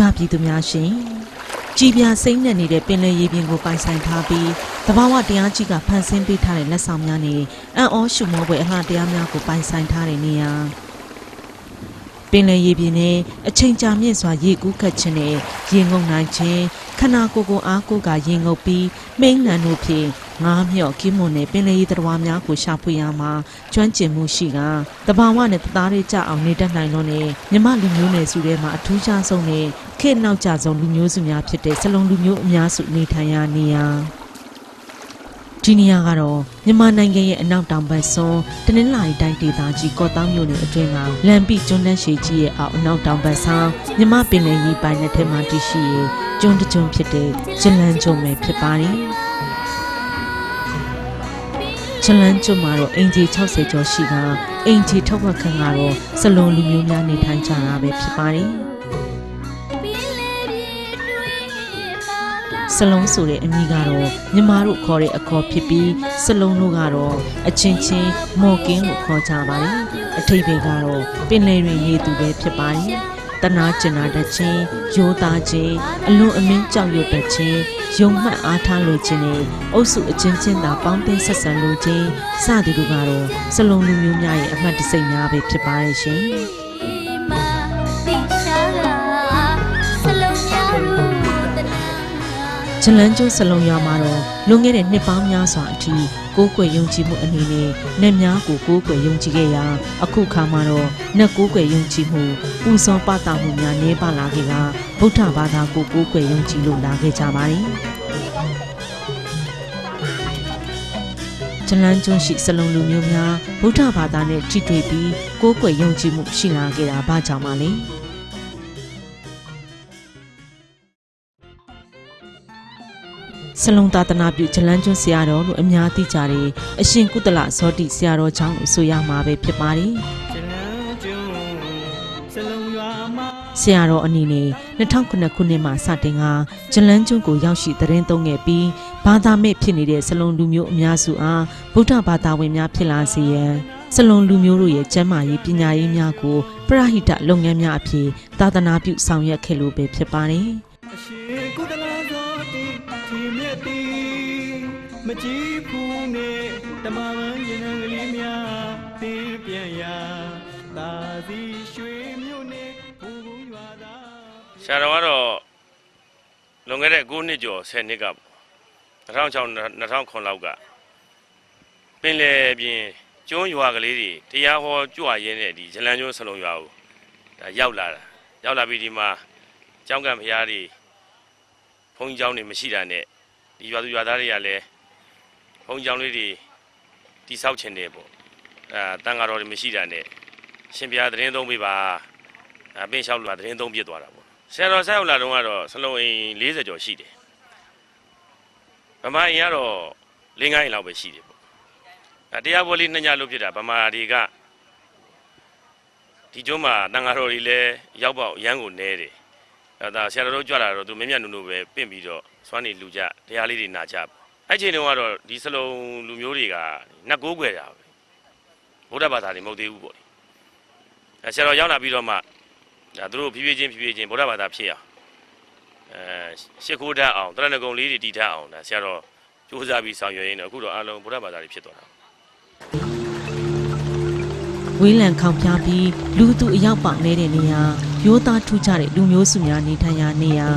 မိဘပြည်သူများရှင်ကြည်ပြစိမ့်နဲ့နေတဲ့ပင်လယ်ရေပြင်ကိုပိုင်ဆိုင်ထားပြီးတဘာဝတရားကြီးကဖန်ဆင်းပေးထားတဲ့လက်ဆောင်များနဲ့အံ့ဩရှုမောပွဲအလှတရားများကိုပိုင်ဆိုင်ထားတဲ့နေရာပင်လယ်ရေပြင်နဲ့အချိန်ကြာမြင့်စွာရေကူးခတ်ခြင်းနဲ့ရေငုံနိုင်ခြင်းခန္ဓာကိုယ်ကိုအားကိုးကရေငုပ်ပြီးမိန်းနံတို့ဖြင့် ငားမြော့ကင်းမွန်တဲ့ပင်လယ်ရေသတ္တဝါများကိုရှာဖွေရမှာကျွမ်းကျင်မှုရှိကတဘာဝနဲ့တသားလေးကြအောင်နေတတ်နိုင်လို့နဲ့မြမလူမျိုးနယ်စုထဲမှာအထူးခြားဆုံးနဲ့ခေတ်နောက်ကျဆုံးလူမျိုးစုများဖြစ်တဲ့စလုံလူမျိုးအများစုနေထိုင်ရာနေရာဒီနေရာကတော့မြန်မာနိုင်ငံရဲ့အနောက်တောင်ဘက်စွန်းတနင်္လာရီတိုင်းဒေသကြီးကော့တောင်းမြို့နယ်အတွင်းကလမ်းပိကျွန်းတန်းရှိကြီးရဲ့အောက်အနောက်တောင်ဘက်ဆောင်မြမပင်လယ်ရေပိုင်တဲ့ထဲမှာတည်ရှိရဲ့ကျွန်းတစ်ကျွန်းဖြစ်တဲ့ဂျလန်ကျွန်းပဲဖြစ်ပါတယ်။ ဂျလန်ကျွန်းမှာတော့အင်ဂျီ60ကျော်ရှိကအင်ဂျီထုတ်ဝက်ခန့်ကတော့စလုံလူမျိုးများနေထိုင်ကြတာပဲဖြစ်ပါတယ်။စလုံးဆိုတဲ့အမည်ကတော့ညီမတို့ခေါ်တဲ့အခေါ်ဖြစ်ပြီးစလုံးတို့ကတော့အချင်းချင်းမော်ကင်းလို့ခေါ်ကြပါတယ်အထိပ္ပယ်ကတော့ပင်လယ်တွင်နေသူပဲဖြစ်ပါတယ် တနာကျင်နာတတ်ခြင်းရိုးသားခြင်းအလွန်အမင်းကြောက်ရွံ့တတ်ခြင်းယုံမှတ်အားထားလိုခြင်းနဲ့အုပ်စုအချင်းချင်းသာပေါင်းတင်ဆက်ဆံလိုခြင်းစသည်တို့ကတော့စလုံးလူမျိုးများရဲ့အမှတ်တစိမ့်များပဲဖြစ်ပါရဲ့ရှင်မာတိရှာရာစလုံးများရူတနာဂျလန်ကျိုးစလုံးရွာမှာတော့လွန်ခဲ့တဲ့နှစ်ပေါင်းများစွာအထိကိုးကွယ်ယုံကြည်မှုအနေနဲ့နတ်များကိုကိုးကွယ်ယုံကြည်ခဲ့ရာအခုခါမှာတော့နတ်ကိုးကွယ်ယုံကြည်မှု ပူဇော်ပသမှုများနည်းပါလာခဲ့ကဗုဒ္ဓဘာသာကိုကိုးကွယ်ယုံကြည်လို့လာခဲ့ကြပါတယ်ဂျလန်ကျွန်းရှိစလုံးလူမျိုးများဗုဒ္ဓဘာသာနဲ့ထိတွေ့ပြီးကိုးကွယ်ယုံကြည်မှုရှိလာခဲ့တာဘာကြောင့်ပါလဲစလုံးသာသနာပြုဂျလန်းကျွန်းဆရာတော်လို့အများသိကြတယ်အရှင်ကုသလဇောတိဆရာတော်ကြောင့်လို့ဆိုရမှာပဲဖြစ်ပါတယ် ဆရာတော်အနေနဲ့2009ခုနှစ်မှာစတင်ကဂျလန်းကျွန်းကိုရောက်ရှိသတင်းသုံးခဲ့ပြီးဘာသာမဲ့ဖြစ်နေတဲ့စလုံးလူမျိုးအများစုအားဗုဒ္ဓဘာသာဝင်များဖြစ်လာစေရန်စလုံးလူမျိုးတို့ရဲ့ကျမ်းမာရေးပညာရေးများကိုပရဟိတလုပ်ငန်းများအဖြစ်သာသနာပြုဆောင်ရွက်ခဲ့လို့ပဲဖြစ်ပါတယ်အရှင်ကုသလာသောတိဒီမြတ်တိမကြည့်ဖူးနဲ့တမန်ရင်ငယ်လေးများတင်းပြန်ရာသာစီရွှေမြို့နဲ့ဘူဘူရွာသားဆ ရာတော်ကတော့လွန်ခဲ့တဲ့9နှစ်ကျော်10နှစ်ကပေါ့2006 2009လောက်ကပင်လယ်ပြင်ကျွန်းရွာကလေးတွေတရားဟောကြွရင်းနဲ့ဒီဇလန်ကျွန်းဆလုံရွာကိုဒါရောက်လာတာရောက်လာပြီးဒီမှာကျောင်းကံဖရားတွေဘုန်းကြီးကျောင်းတွေမရှိတာနဲ့ဒီရွာသူရွာသားတွေကလည်းဘုန်းကြီးကျောင်းလေးတွေတိဆောက်ခြင်းတယ်ပေါ့အဲတန်ဃာတော်တွေမရှိတာနဲ့ရှင်ဘုရားသတင်းသုံးပေးပါအဲပင်လျှောက်လာသတင်းသုံးပြစ်သွားတာပေါ့ ဆရာတော်ဆက်ရောက်လာတော့ကတော့စလုံးအိမ်40ကျော်ရှိတယ်ဗမာအိမ်ကတော့၄၅အိမ်လောက်ပဲရှိတယ်ပေါ့အဲတရားပွဲလေးနှစ်ညလို့ဖြစ်တာဗမာတွေကဒီကျုံးမှာတန်ဃာတော်တွေလည်းရောက်ပေါက်ရမ်းကိုနဲတယ်အဲဒါဆရာတော်တို့ကြွလာတော့သူမင်းမြတ်နုနုပဲပင့်ပြီးတော့စွမ်းနေလူကြတရားလေးတွေနာကြပေါ့အဲ့ချိန်တုန်းကတော့ဒီစလုံးလူမျိုးတွေကနတ်ကိုးကွယ်တာပဲဗုဒ္ဓဘာသာတွေမဟုတ်သေးဘူးပေါ့လေအဲဆရာတော်ရောက်လာပြီးတော့မှ ဒါသူတို့ဖြည်းဖြည်းချင်းဖြည်းဖြည်းချင်းဗုဒ္ဓဘာသာဖြစ်အောင်အဲရှ िख ိုးတတ်အောင်တရဏဂုံလေးတွေတည်တတ်အောင်ဒါဆရာတော်စူးစမ်းပြီးဆောင်ရွက်ရင်းတော့အခုတော့အလုံးဗုဒ္ဓဘာသာတွေဖြစ်သွားတာဝေးလံခေါင်ဖျားပြီးလူသူအရောက်ပေါက်နေတဲ့နေရာရိုးသားထူးခြားတဲ့လူမျိုးစုများနေထိုင်ရာနေရာ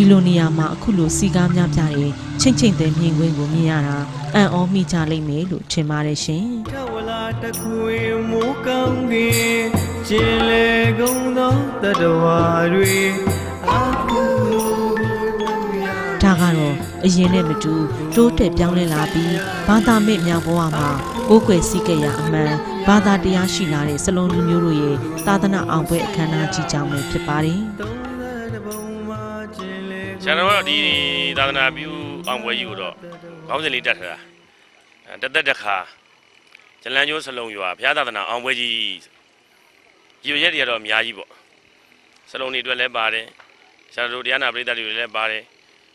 ဒီလိုနေရာမှာအခုလိုစီကားများပြတဲ့ချိန်ချိန်တဲ့မြင်ကွင်းကိုမြင်ရတာအံ့ဩမိကြလိမ့်မယ်လို့ထင်ပါတယ်ရှင်ထဝလာတခွေမိုးကောင်းကင်ကျင်လေကုန်သောတတဝါတွေအခုဒါကတော့အရင်နဲ့မတူတိုးတက်ပြောင်းလဲလာပြီးဘာသာမဲ့မြောက်ဘဝမှာကိုးကွယ်စည်းကဲ့ရာအမှန်ဘာသာတရားရှိလာတဲ့စလုံးလူမျိုးတို့ရဲ့သာသနာအောင်ပွဲအခမ်းအနားကြီးကြောင်းပဲဖြစ်ပါတယ်သုံးသ က်တပုံမှာကျင်လေဆရာတော်ကတော့ဒီသာသနာပြုအောင်ပွဲကြီးကိုတော့ခေါင်းစဉ်လေးတက်ထားတာအဲတက်တက်တစ်ခါဇလန်ကျိုးစလုံးရွာဘုရားသာသနာအောင်ပွဲကြီးရည်ရွယ်ချက်တွေကတော့အများကြီးပေါ့စလုံးတွေအတွက်လည်းပါတယ်ဆရာတော်တရားနာပရိသတ်တွေလည်းပါတယ်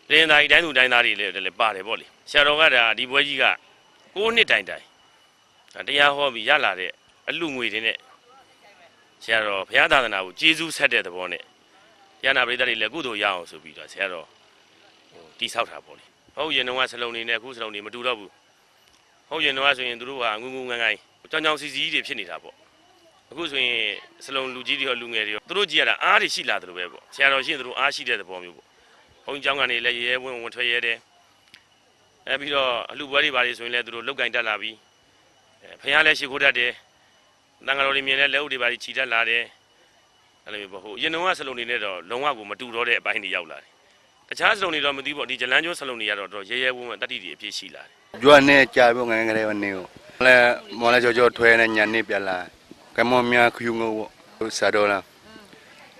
ရင်သားကြီးတိုင်းသူတိုင်းသားတွေလည်းလည်းပါတယ်ပေါ့လေဆရာတော်ကဒါဒီပွဲကြီးက9နှစ်တိုင်တိုင်တရားဟောပြီးရလာတဲ့အလူငွေတွေနဲ့ဆရာတော်ဘုရားသာသနာကိုကျေးဇူးဆက်တဲ့သဘောနဲ့ ရဟနာပရိသတ်တွေလည်းကုသိုလ်ရအောင်ဆိုပြီးတော့ဆရာတော်ဟိုတိဆောက်တာပေါ့လေဟုတ်ရင်တော့စလုံးနေနဲ့အခုစလုံးနေမတူတော့ဘူးဟုတ်ရင်တော့ဆိုရင်သူတို့ကငုံငုံငန်းငန်းကြောင်ကြောင်စီစီတွေဖြစ်နေတာပေါ့အခုဆိုရင်စလုံးလူကြီးတွေရောလူငယ်တွေရောသူတို့ကြည့်ရတာအားတွေရှိလာတယ်လို့ပဲပေါ့ဆရာတော်ရှိရင်သူတို့အားရှိတဲ့သဘောမျိုးပေါ့ဘုန်းကြီးကျောင်းကနေလည်းရဲရဲဝင်းဝင်ထွက်ရဲတယ်အဲပြီးတော့အလူပွဲတွေပါတွေဆိုရင်လည်းသူတို့လောက်ကင်တက်လာပြီးအဲဖះလည်းရှိခိုးတတ်တယ်တန်ဃာတော်တွေမြင်လဲလက်ဥတွေပါတွေခြိတတ်လာတယ် အဲ့လိုမျိုးပေါ့ဟိုအရင်တော့ကစလုံးနေနဲ့တော့လုံးဝကိုမတူတော့တဲ့အပိုင်းတွေရောက်လာတယ်တခြားစလုံးတွေတော့မသိဘူးပေါ့ဒီဂျလန်းကျွန်းစလုံးတွေကတော့တော့ရဲရဲဝင်းဝင်းတတိတွေအပြည့်ရှိလာတယ်ကျွမ်းနဲ့ကြာပြီးငငယ်ငယ်ကနေကိုလဲမော်လဲကြောကြောထွဲနေညနေပြလာကမောမြခယူငို့ဆာတော်လား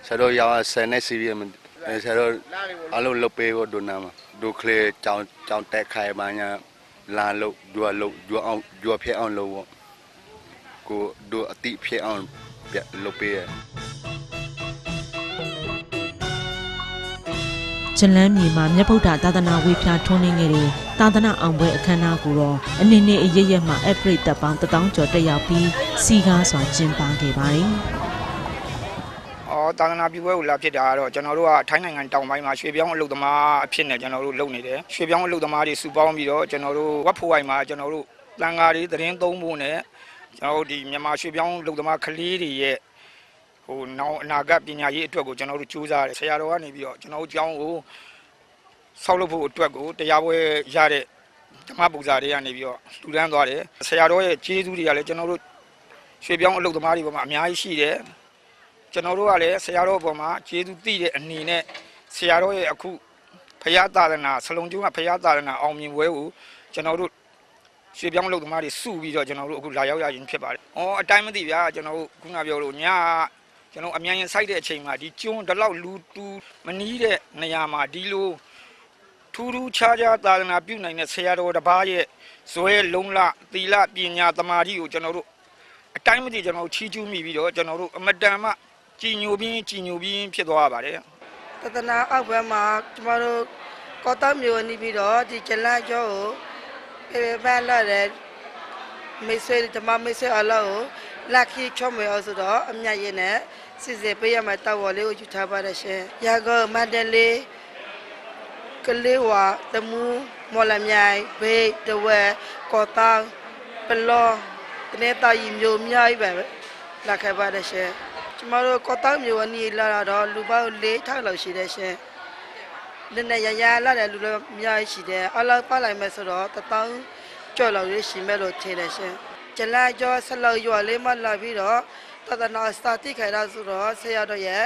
ဆာတော်ရောက်ဆယ်နေစီရီမဆာတော်အလုံးလုတ်ပေးဖို့ဒုနာမဒုခလေကြောင်ကြောင်တက်ခိုင်ပါညာလာလို့ဒူလုတ်ဒူအောင်ဒူဖြစ်အောင်လို့ကိုဒူအတိဖြစ်အောင်ပြလုတ်ပေးရ ကျလန်းမြေမှာမြတ်ဗုဒ္ဓသာသနာဝေဖြာထွန်းနေခဲ့တဲ့သာသနာအောင်ပွဲအခမ်းအနားကိုတော့အနည်းနဲ့အရရက်မှာအပရိသတ်ပေါင်း1000ကျော်တက်ရောက်ပြီးစီကားစွာကျင်းပခဲ့ပါတယ်။။အော်တာသနာပြုပွဲကိုလာဖြစ်တာကတော့ကျွန်တော်တို့ကထိုင်းနိုင်ငံတောင်ပိုင်းမှာရွှေပြောင်းအလုပ်သမားအဖြစ်နဲ့ကျွန်တော်တို့လုပ်နေတယ်။ရွှေပြောင်းအလုပ်သမားတွေစုပေါင်းပြီးတော့ကျွန်တော်တို့ဝက်ဖိုးဝိုင်မှာကျွန်တော်တို့တန်ဃာတွေသတင်းသုံးဖို့နဲ့ကျွန်တော်တို့ဒီမြန်မာရွှေပြောင်းအလုပ်သမားကလေးတွေရဲ့ ဟိုနောက်အနာဂတ်ပညာရေးအတွက်ကိုကျွန်တော်တို့ကြိုးစားတယ်။ဆရာတော်ကနေပြီးတော့ကျွန်တော်တို့ကျောင်းကိုဆောက်လုပ်ဖို့အတွက်ကိုတရားပွဲရတဲ့ဓမ္မပူဇာတွေကနေပြီးတော့လူတန်းသွားတယ်။ဆရာတော်ရဲ့ကျေးဇူးတွေကလည်းကျွန်တော်တို့ရွှေပြောင်းအလုပ်သမားတွေပေါ်မှာအများကြီးရှိတယ်။ကျွန်တော်တို့ကလည်းဆရာတော်ဘုံမှာကျေးဇူးတည်တဲ့အနေနဲ့ဆရာတော်ရဲ့အခုဖရာသာသနာဆလုံကျုံးကဖရာသာသနာအောင်မြင်ပွဲကိုကျွန်တော်တို့ရွှေပြောင်းလုပ်သမားတွေစုပြီးတော့ကျွန်တော်တို့အခုလာရောက်ရခြင်းဖြစ်ပါတယ်။အော်အတိုင်းမသိဗျာကျွန်တော်တို့ခုနပြောလို့ည ကျွန်တော်အမြန်ရင်စိုက်တဲ့အချိန်မှာဒီကျွန်းဒီလောက်လူတူမနီးတဲ့နေရာမှာဒီလိုထူးထူးခြားခြားသာသနာပြုနိုင်တဲ့ဆရာတော်တစ်ပါးရဲ့ဇွဲလုံးလသီလပညာသမာဓိကိုကျွန်တော်တို့အတိုင်းမသိကျွန်တော်တို့ချီးကျူးမိပြီးတော့ကျွန်တော်တို့အမတန်မှကြည်ညိုပြီးကြည်ညိုပြီးဖြစ်သွားပါတယ်တသနာအောက်ဘက်မှာကျမတို့ကောတောမျိုးနေပြီးတော့ဒီကျလန့်ကျောကိုပေပေပန်းလာတဲ့မိတ်ဆွေဓမ္မမိတ်ဆွေအလောကိုလက်ခီချုံမေအောင်ဆိုတော့အမြတ်ရင်နဲ့ စစ်စစ်ပေးရမယ့်တောက်ဝလေးကိုယူထားပါတယ်ရှင်။ရာဂမန္တလေးကလေးဝါတမူးမော်လမြိုင်ဘေးတဝဲကောတောပလောတနေ့တာရီမျိုးအများကြီးပဲလက်ခဲ့ပါတယ်ရှင်။ကျမတို့ကောတောမျိုးအနီးလာတော့လူပေါင်း၄ထောက်လောက်ရှိတယ်ရှင်။နည်းနည်းရရလာတဲ့လူလည်းအများကြီးရှိတယ်။အလောက်ပါလိုက်မယ်ဆိုတော့တထောင်ကျော်လောက်ရရှိမဲ့လို့ထင်တယ်ရှင်။ကျလာကျော်ဆလောက်ရွာလေးမှလာပြီးတော့ တသနာစတာတိခိုင်တာဆိုတော့ဆရာတော်ရဲ့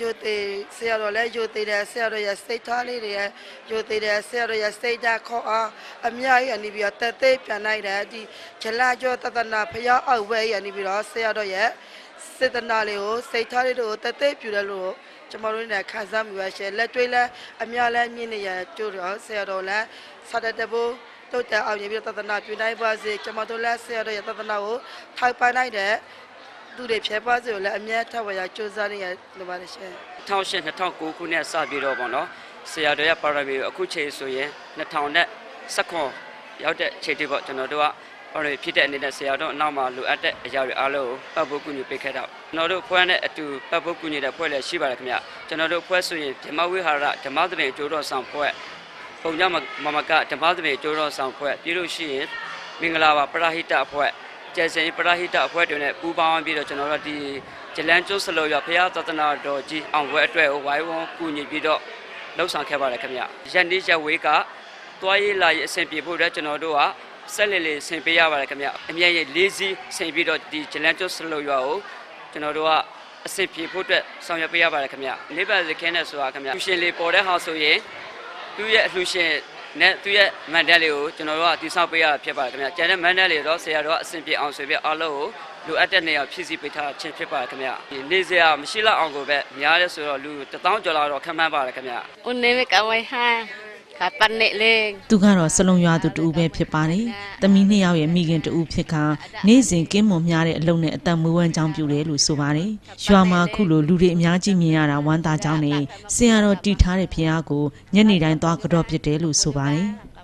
ယူသေးဆရာတော်လည်းယူသေးတယ်ဆရာတော်ရဲ့စိတ်ထားလေးတွေရဲ့ယူသေးတယ်ဆရာတော်ရဲ့စိတ်ဓာတ်ခေါ်အားအများကြီးအနေပြီးတော့တက်သေးပြန်လိုက်တယ်ဒီကျလာကျော်တသနာဖျားအောက်ဝဲရနေပြီးတော့ဆရာတော်ရဲ့စေတနာလေးကိုစိတ်ထားလေးတွေကိုတက်သေးပြူတယ်လို့ကျမတို့နဲ့ခံစားမိပါရှယ်လက်တွေးလဲအများလဲမြင့်နေရကြိုးတော့ဆရာတော်လည်းစတဲ့တဘူးတုတ်တအောင်ရပြီးတော့တသနာပြနိုင်ပါစေကျမတို့လည်းဆရာတော်ရဲ့တသနာကိုထောက်ပံ့နိုင်တဲ့ သူတွေဖြစ်ပါစေလို့လည်းအမြဲထပ်ဝရကြိုးစားနေရလိုပါတယ်ရှယ်2008 2009ခုနှစ်စပြီးတော့ပေါ့နော်ဆရာတော်ရဲ့ပါရမီကိုအခုချိန်ဆိုရင်2019ရောက်တဲ့ချိန်တိပေါ့ကျွန်တော်တို့ကပါရမီဖြစ်တဲ့အနေနဲ့ဆရာတော်အနောက်မှာလိုအပ်တဲ့အရာတွေအားလုံးကိုပတ်ဖို့ကူညီပေးခဲ့တော့ကျွန်တော်တို့ဖွဲ့နဲ့အတူပတ်ဖို့ကူညီတဲ့ဖွဲ့လည်းရှိပါတယ်ခင်ဗျကျွန်တော်တို့ဖွဲ့ဆိုရင်ဓမ္မဝိဟာရဓမ္မသဘင်အကျိုးတော်ဆောင်ဖွဲ့ပုံညမမမကဓမ္မသဘင်အကျိုးတော်ဆောင်ဖွဲ့ပြီးလို့ရှိရင်မင်္ဂလာပါပရဟိတအဖွဲ့ ကျယ်စင်ပရဟိတအဖွဲ့တွေနဲ့ပူးပေါင်းပြီးတော့ကျွန်တော်တို့ဒီဂျလန်ကျွန်းစလောရဖရာသတနာတော်ကြီးအောင်ပွဲအတွက်ဝိုင်းဝန်းကူညီပြီးတော့လှုပ်ဆောင်ခဲ့ပါတယ်ခင်ဗျ။ရက်နေ့ရက်ဝေးကသွားရေးလာရေးအဆင်ပြေဖို့အတွက်ကျွန်တော်တို့ကဆက်လက်လေးဆင်ပေးရပါတယ်ခင်ဗျ။အမြဲရလေးစီးဆင်ပြီးတော့ဒီဂျလန်ကျွန်းစလောရကိုကျွန်တော်တို့ကအဆင်ပြေဖို့အတွက်ဆောင်ရွက်ပေးရပါတယ်ခင်ဗျ။လေးပါးစခင်းနဲ့ဆိုတာခင်ဗျ။လူရှင်လေးပေါ်တဲ့ဟာဆိုရင်သူ့ရဲ့အလှူရှင် နဲ့သူ့ရဲ့မန်ဒက်လေးကိုကျွန်တော်တို့ကတိစောက်ပေးရတာဖြစ်ပါတယ်ခင်ဗျ။ကျန်တဲ့မန်ဒက်လေးတော့ဆရာတော်ကအဆင်ပြေအောင်ဆိုပြီးအားလုံးကိုလိုအပ်တဲ့နေရာဖြည့်ဆည်းပေးထားခြင်းဖြစ်ပါတယ်ခင်ဗျ။ဒီနေစရာမရှိလောက်အောင်ကိုပဲများလဲဆိုတော့လူ1000ကျော်လောက်တော့ခံမှန်းပါတယ်ခင်ဗျ။ Unne me kawai ha. Kapan nek le. သူကတော့စလုံးရွာသူတူပဲဖြစ်ပါတယ်။တမီးနှစ်ယောက်ရဲ့မိခင်တူဖြစ်ခါနေ့စဉ်ကင်းမွန်များတဲ့အလုံးနဲ့အသက်မွေးဝမ်းကြောင်းပြုတယ်လို့ဆိုပါတယ်။ရွာမှာခုလိုလူတွေအများကြီးမြင်ရတာဝမ်းသာကြောင်းနဲ့ဆရာတော်တီထားတဲ့ဖခင်ကိုညနေတိုင်းသွားကြော့ပြစ်တယ်လို့ဆိုပါတယ်။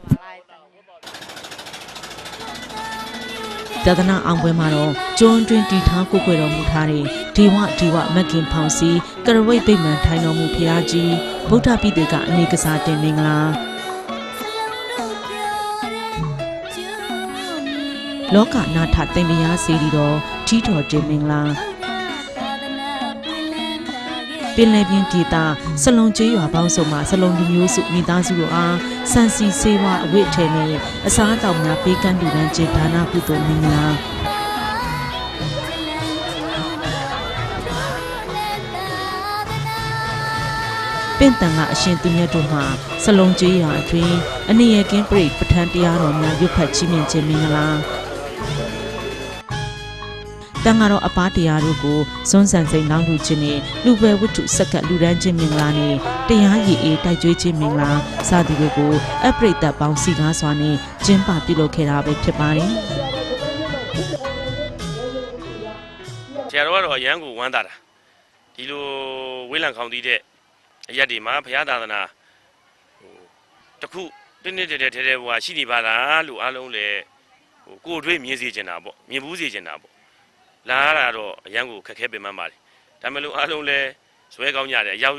တဒနာအောင်ပွဲမှာတော့ကျွန်းတွင်းတီထားကိုကိုွယ်တော်မူထားတဲ့ ဒေဝဒေဝမက်ကင်ဖောင်စီကရဝိတ်ဗိမာန်ထိုင်တော်မူဖရာကြီးဗုဒ္ဓပိတေကအနေကစားတင်မင်္ဂလာလောကနာထသင်မယားစီရီတော်ထီတော်တင်မင်္ဂလာပင်လယ်ပြင်ဒေသစလုံကျေးရွာပေါင်းစုံမှာစလုံလူမျိုးစုမိသားစုတို့အားစံစီစေဝအဝိထဲနဲ့အစားအသောက်များပေးကမ်းလူဒန်းကျေဒါနာကုသိုလ်မင်္ဂလာ ပင့်တန်ကအရှင်သူမြတ်တို့မှစလုံကျေးရွာအတွင်းအနေရကင်းပြိပဋ္ဌာန်းတရားတော်များရွတ်ဖတ်ချီးမြှင့်ခြင်းမင်္ဂလာတန်ဃာတော်အပားတရားတို့ကိုဇွန်းဆန်စိန်လောင်းလူခြင်းနဲ့လူပဲဝတ္ထုစက္ကပ်လူဒန်းခြင်းမင်္ဂလာနဲ့တရားရည်အေးတိုက်ကျွေးခြင်းမင်္ဂလာစသည်တို့ကိုအပရိသတ်ပေါင်းစီကားစွာနဲ့ကျင်းပပြုလုပ်ခဲ့တာပဲဖြစ်ပါတယ်ဆရာတော်ကတော့အရန်ကိုဝမ်းသာတာဒီလိုဝိလံခေါင်တီးတဲ့ အရက်ဒီမှာဘုရားသာသနာဟိုတခုတင်းတင်းတဲတဲထဲထဲဟိုဟာရှိနေပါလားလို့အားလုံးလည်းဟိုကိုယ်တွေ့မြင်စေချင်တာပေါ့မြင်ဘူးစေချင်တာပေါ့လာရတာတော့အရန်ကိုခက်ခဲပင်ပန်းပါလေဒါမဲ့လို့အားလုံးလည်းဇွဲကောင်းကြတယ်ရောက်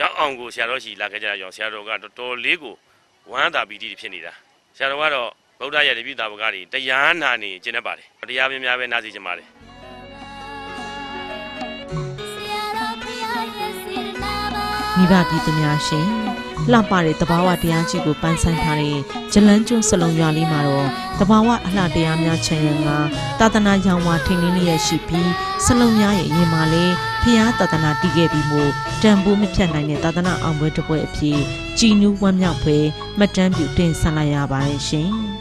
ရောက်အောင်ကိုဆရာတော်ရှိလာခဲ့ကြရအောင်ဆရာတော်ကတော်တော်လေးကိုဝမ်းသာပီတိဖြစ်နေတာဆရာတော်ကတော့ဗုဒ္ဓရဲ့တပိတာဘကတွေတရားနာနေကျင့်တတ်ပါတယ်တရားများများပဲနာစီချင်ပါတယ် မိဘပြည်သူများရှင်လှပတဲ့တဘာဝတရားကြီးကိုပန်းဆိုင်ထားတဲ့ဂျလန်းကျွန်းစလုံးရွာလေးမှာတော့တဘာဝအလှတရားများချမ်းရံကသာသနာရောင်ဝါထိန်လင်းလျက်ရှိပြီးစလုံးများရဲ့ရင်မာလေးဖျားသာသနာတည်ခဲ့ပြီးမို့တန်ဖိုးမဖြတ်နိုင်တဲ့သာသနာအောင်ပွဲတစ်ပွဲအဖြစ်ကြည်နူးဝမ်းမြောက်ဖွယ်မှတ်တမ်းပြုတင်ဆက်လိုက်ရပါတယ်ရှင်